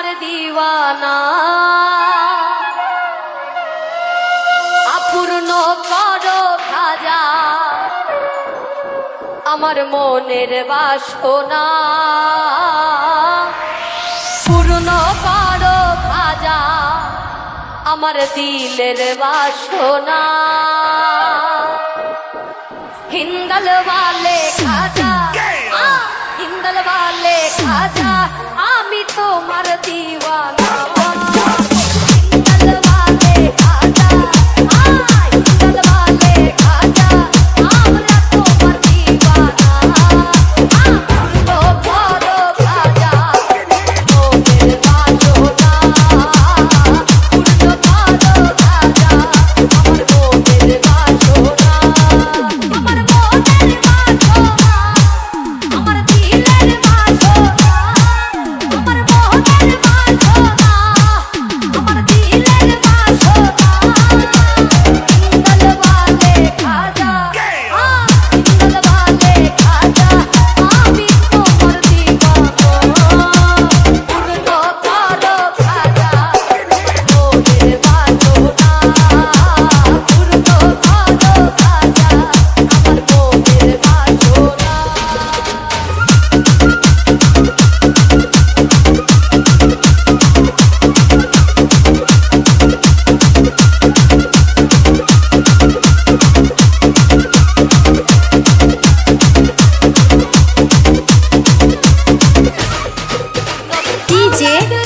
আমার দিওয়ানা। অপূর্ণ কর খাজা। আমার মনের বাসনা। পূর্ণ কর খাজা, আমার দিলের বাসনা। হিন্দল বালে খাজা হিন্দল বালে খাজা மரதீவானா llegue